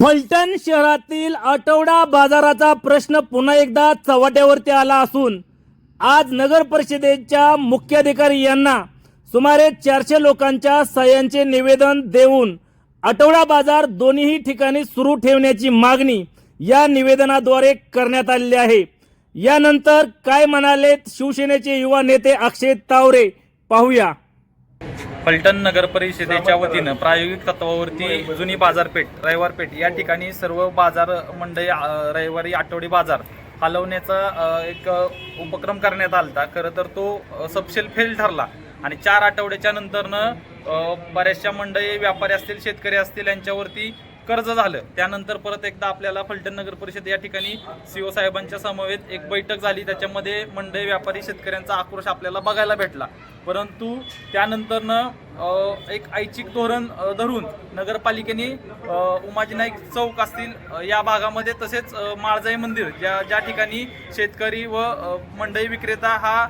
फलटण शहरातील आठवडा बाजाराचा प्रश्न पुन्हा एकदा चव्हाट्यावरती आला असून आज नगर परिषदेच्या मुख्याधिकारी यांना सुमारे चारशे लोकांच्या सह्यांचे निवेदन देऊन आठवडा बाजार दोन्ही ठिकाणी सुरू ठेवण्याची मागणी या निवेदनाद्वारे करण्यात आलेली आहे. यानंतर काय म्हणाले शिवसेनेचे युवा नेते अक्षय तावरे पाहूया. फलटण नगर परिषदेच्या वतीनं प्रायोगिक तत्वावरती जुनी बाजारपेठ रविवारपेठ या ठिकाणी सर्व बाजार मंडई रविवारी आठवडी बाजार हलवण्याचा एक उपक्रम करण्यात आला होता खरं तर तो सपशेल फेल ठरला. आणि चार आठवड्याच्या नंतरनं बऱ्याचशा मंडई व्यापारी असतील शेतकरी असतील यांच्यावरती कर्ज झालं. त्यानंतर परत एकदा आपल्याला फलटण नगर परिषद या ठिकाणी सीओ साहेबांच्या समवेत एक बैठक झाली. त्याच्यामध्ये मंडई व्यापारी शेतकऱ्यांचा आक्रोश आपल्याला बघायला भेटला. परंतु त्यानंतरनं एक ऐच्छिक धोरण धरून नगरपालिकेने उमाजी नाईक चौक असतील या भागामध्ये तसेच माळजाई मंदिर ज्या ज्या ठिकाणी शेतकरी व मंडई विक्रेता हा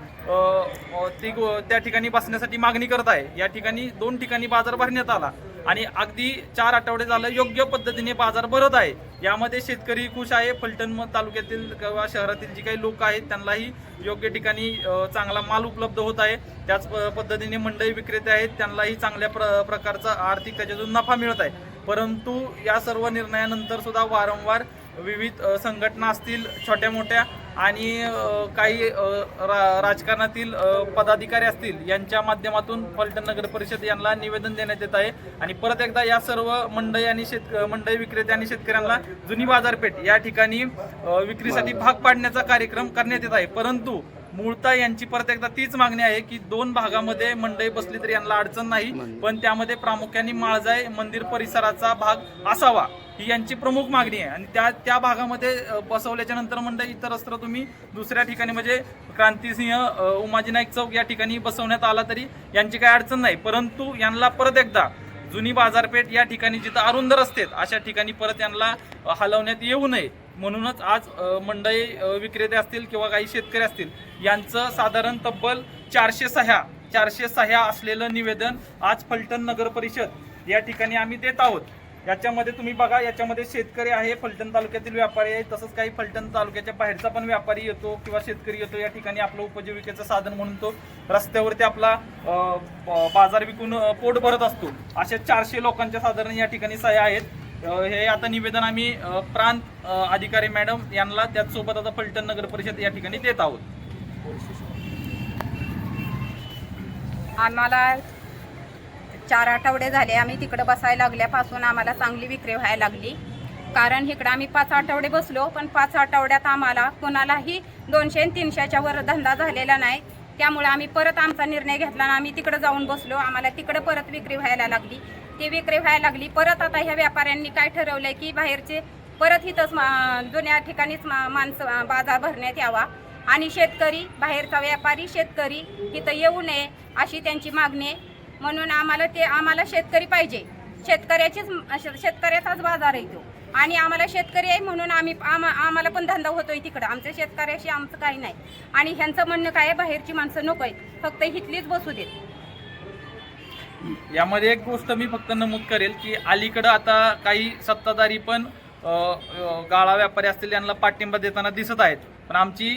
ती त्या ठिकाणी बसण्यासाठी मागणी करत आहे. या ठिकाणी दोन ठिकाणी बाजार भरण्यात आला आणि अगदी चार आठवडे झालं योग्य पद्धतीने बाजार भरत आहे. यामध्ये शेतकरी खुश आहे. फलटण तालुक्यातील किंवा शहरातील जी काही लोक आहेत त्यांनाही योग्य ठिकाणी चांगला माल उपलब्ध होत आहे. त्याच प- पद्धतीने मंडई विक्रेते आहेत त्यांना त्यांनाही चांगल्या प्र प्रकारचा आर्थिक त्याच्यातून नफा मिळत आहे. परंतु या सर्व निर्णयानंतर सुद्धा वारंवार विविध संघटना असतील छोट्या मोठ्या आणि काही रा- राजकारणातील पदाधिकारी असतील यांच्या माध्यमातून फलटण नगर परिषद यांना निवेदन देण्यात येत आहे. आणि परत एकदा या सर्व मंडई आणि शेत मंडई विक्रेते आणि शेतकऱ्यांना जुनी बाजारपेठ या ठिकाणी विक्रीसाठी भाग पाडण्याचा कार्यक्रम करण्यात येत आहे. परंतु मूळतः यांची परत एकदा तीच मागणी आहे की दोन भागामध्ये मंडई बसली तरी यांना अडचण नाही पण त्यामध्ये प्रामुख्याने माळजाय मंदिर परिसराचा भाग असावा ही यांची प्रमुख मागणी आहे. आणि त्या त्या भागामध्ये बसवल्याच्या नंतर मंडई इतर अस्त्र तुम्ही दुसऱ्या ठिकाणी म्हणजे क्रांतिसिंह उमाजी नाईक चौक या ठिकाणी बसवण्यात आला तरी यांची काही अडचण नाही. परंतु यांना परत एकदा जुनी बाजारपेठ या ठिकाणी जिथं अरुंद रस्ते अशा ठिकाणी परत यांना हलवण्यात येऊ नये. म्हणूनच आज मंडई विक्रेते असतील किंवा काही शेतकरी असतील यांचं साधारण तब्बल चारशे सह्या चारशे सह्या असलेलं निवेदन आज फलटण नगर परिषद या ठिकाणी आम्ही देत आहोत. याच्यामध्ये तुम्ही बघा याच्यामध्ये शेतकरी आहे फलटण तालुक्यातील व्यापारी आहे तसंच काही फलटण तालुक्याच्या बाहेरचा पण व्यापारी येतो किंवा शेतकरी येतो या ठिकाणी आपलं उपजीविकेचं साधन म्हणून तो रस्त्यावरती आपला ब- बाजार विकून पोट भरत असतो. अशा चारशे लोकांच्या साधारण या ठिकाणी सह्या आहेत. हे आता निवेदन आम्ही प्रांत अधिकारी मॅडम यांना त्याचसोबत आता फलटण नगर परिषद या ठिकाणी देत आहोत. आम्हाला चार आठवडे झाले आम्ही तिकडं बसायला लागल्यापासून आम्हाला चांगली विक्री व्हायला लागली. कारण इकडं आम्ही पाच आठवडे बसलो पण पाच आठवड्यात आम्हाला कोणालाही दोनशे आणि तीनशेच्या वर धंदा झालेला नाही. त्यामुळे आम्ही परत आमचा निर्णय घेतला आणि आम्ही तिकडं जाऊन बसलो. आम्हाला तिकडं परत विक्री व्हायला लागली. ती विक्री व्हायला लागली. परत आता ह्या व्यापाऱ्यांनी काय ठरवलंय की बाहेरचे परत इथंच जुन्या ठिकाणीच मा- माणसं बाजार भरण्यात यावा. आणि शेतकरी बाहेरचा व्यापारी शेतकरी इथं येऊ नये अशी त्यांची मागणी आहे. म्हणून आम्हाला ते आम्हाला शेतकरी पाहिजे. शेतकऱ्याचीच शेतकऱ्याचाच बाजार आहे तो. आणि आम्हाला शेतकरी आहे म्हणून आम्ही आम- आम्हाला पण धंदा होतोय तिकडं. आमच्या शेतकऱ्याशी आमचं काही नाही. आणि ह्यांचं म्हणणं काय आहे? बाहेरची माणसं नको आहेत फक्त इथलीच बसू देत. यामध्ये एक गोष्ट मी फक्त नमूद करेल की अलीकडं आता काही सत्ताधारी पण गाळा व्यापारी असतील यांना पाठिंबा देताना दिसत आहेत. पण आमची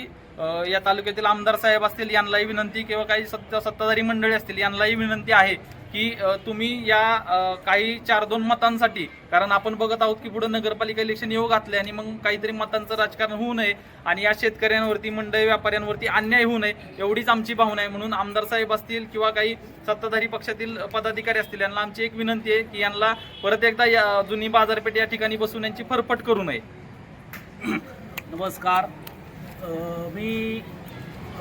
या तालुक्यातील आमदार साहेब असतील यांनाही विनंती किंवा काही सत्ता सत्ताधारी मंडळी असतील यांनाही विनंती आहे की तुम्ही या काही चार दोन मतांसाठी कारण आपण बघत आहोत की पुढे नगरपालिका इलेक्शन येऊ घातले आणि मग काहीतरी मतांचं राजकारण होऊ नये आणि या शेतकऱ्यांवरती मंडळी व्यापाऱ्यांवरती अन्याय होऊ नये एवढीच आमची भावना आहे. म्हणून आमदार साहेब असतील किंवा काही सत्ताधारी पक्षातील पदाधिकारी असतील यांना आमची एक विनंती आहे की यांना परत एकदा या जुनी बाजारपेठ या ठिकाणी बसून यांची फरफट करू नये. नमस्कार. मी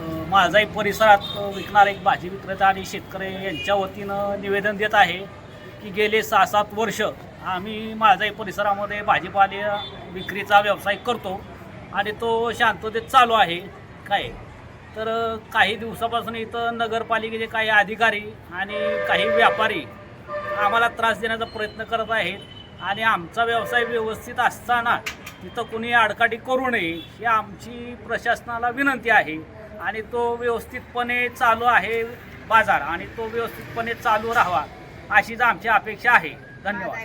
माझाही परिसरात विकणारा एक भाजी विक्रेता आणि शेतकरी यांच्या वतीनं निवेदन देत आहे की गेले सहा सात वर्ष आम्ही माझाही परिसरामध्ये भाजीपाले विक्रीचा व्यवसाय करतो आणि तो शांततेत चालू आहे. काय? तर काही दिवसापासून इथं नगरपालिकेचे काही अधिकारी आणि काही व्यापारी आम्हाला त्रास देण्याचा प्रयत्न करत आहेत आणि आमचा व्यवसाय व्यवस्थित असताना तिथं कुणी आडकाठी करू नये ही आमची प्रशासनाला विनंती आहे. आणि तो व्यवस्थितपणे चालू आहे बाजार आणि तो व्यवस्थितपणे चालू राहावा अशीच आमची अपेक्षा आहे धन्यवाद.